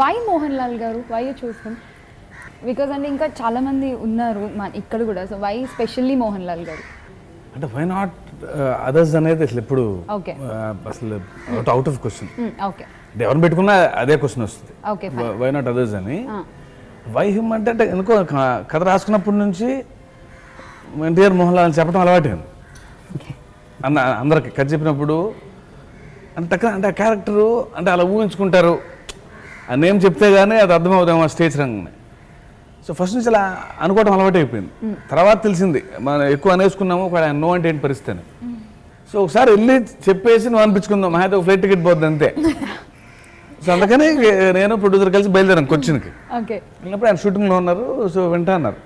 Why Mohan Lal గారు why చూసాం because అంటే ఇంకా చాలా మంది ఉన్నారు మన ఇక్కడ కూడా so why specially Mohan Lal గారు. అంటే వై నాట్ అదర్స్ అనేది అసలు ఎప్పుడు uh, అసలు అవుట్ ఆఫ్ క్వశ్చన్ ఓకే ఎవరిని పెట్టుకున్నా అదే క్వశ్చన్ వస్తుంది. ఓకే వై నాట్ అదర్స్ అని? వై హిమ్ అంటే అంటే ఎందుకో కథ రాసుకున్నప్పటి నుంచి ఎన్టీఆర్ మోహన్ లాల్ అని చెప్పడం అలవాటు అన్న అందరికి కథ చెప్పినప్పుడు అంటే అంటే ఆ క్యారెక్టరు అంటే అలా ఊహించుకుంటారు. ఆ నేమ్ చెప్తే కానీ అది అర్థమవుతాం ఆ స్టేజ్ రంగనే. సో ఫస్ట్ నుంచి అలా అనుకోవడం అలవాటు అయిపోయింది తర్వాత తెలిసింది మనం ఎక్కువ అనేసుకున్నాము ఒక ఆయన నో అంటే ఏంటి పరిస్థితి అని. సో ఒకసారి వెళ్ళి చెప్పేసి నువ్వు అనిపించుకుందాం మా అయితే ఒక ఫ్లైట్ టికెట్ పోద్ది అంతే. సో అందుకని నేను ప్రొడ్యూసర్ కలిసి బయలుదేరాను కొచ్చిన్కి. వెళ్ళినప్పుడు ఆయన షూటింగ్లో ఉన్నారు సో వింటా అన్నారు.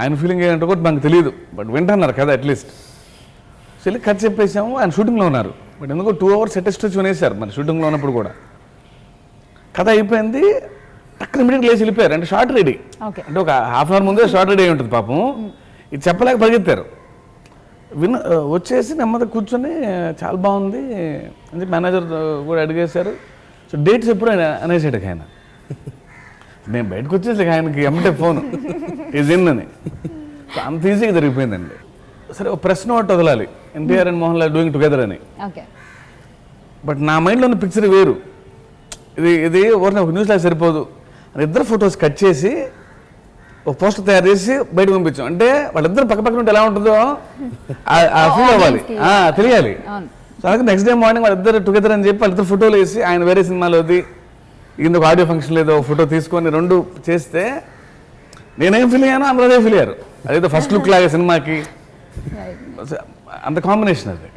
ఆయన ఫీలింగ్ ఏంటో కూడా మనకు తెలియదు బట్ వింటా అన్నారు కదా అట్లీస్ట్ సో వెళ్ళి కథ చెప్పేసాము ఆయన షూటింగ్లో ఉన్నారు. బట్ ఎందుకో టూ అవర్స్ అటెస్ట్ వచ్చి వినేశారు మరి షూటింగ్లో ఉన్నప్పుడు కూడా. కథ అయిపోయింది. టక్కున ఇమీడియట్ లేచి వెళ్ళిపోయారు. అంటే షార్ట్ రెడీ. ఓకే. అంటే ఒక హాఫ్ అన్ అవర్ ముందే షార్ట్ రెడీ అయి ఉంటుంది పాపం. ఇది చెప్పలేక పరిగెత్తారు. విన్ వచ్చేసి నెమ్మది కూర్చొని చాలా బాగుంది అని చెప్పి మేనేజర్ కూడా అడిగేశారు. సో డేట్స్ ఎప్పుడు ఆయన అనేసాడు ఆయన. నేను బయటకు వచ్చేసి ఆయనకి ఎమ్మటే ఫోన్. ఈజ్ ఇన్ అని. అంత ఈజీగా జరిగిపోయిందండి. సరే ఒక ప్రెస్ నోట్ వదలాలి. NTR and Mohan Lal doing together అని. ఓకే. బట్ నా మైండ్లో ఉన్న పిక్చర్ వేరు. ఇది ఇది ఊరిని ఒక న్యూస్ లాగా సరిపోదు. అని ఇద్దరు ఫొటోస్ కట్ చేసి ఒక పోస్టర్ తయారు చేసి బయటకు పంపించాం. అంటే వాళ్ళిద్దరు పక్క పక్కన ఉంటే ఎలా ఉంటుందో ఫీల్ అవ్వాలి. కి. ఆ, తెలియాలి. సో అలాగే నెక్స్ట్ డే మార్నింగ్ వాళ్ళిద్దరు టుగెదర్ అని చెప్పి వాళ్ళిద్దరు ఫోటోలు వేసి ఆయన వేరే సినిమాలోది ఇందుకు ఆడియో ఫంక్షన్ లేదో ఫోటో తీసుకొని రెండు చేస్తే నేనేం ఫీల్ అయ్యానో అందరూ అదే ఫీల్ అయ్యారు. అదేదో ఫస్ట్ లుక్ లాగా సినిమాకి. అంత కాంబినేషన్ అది.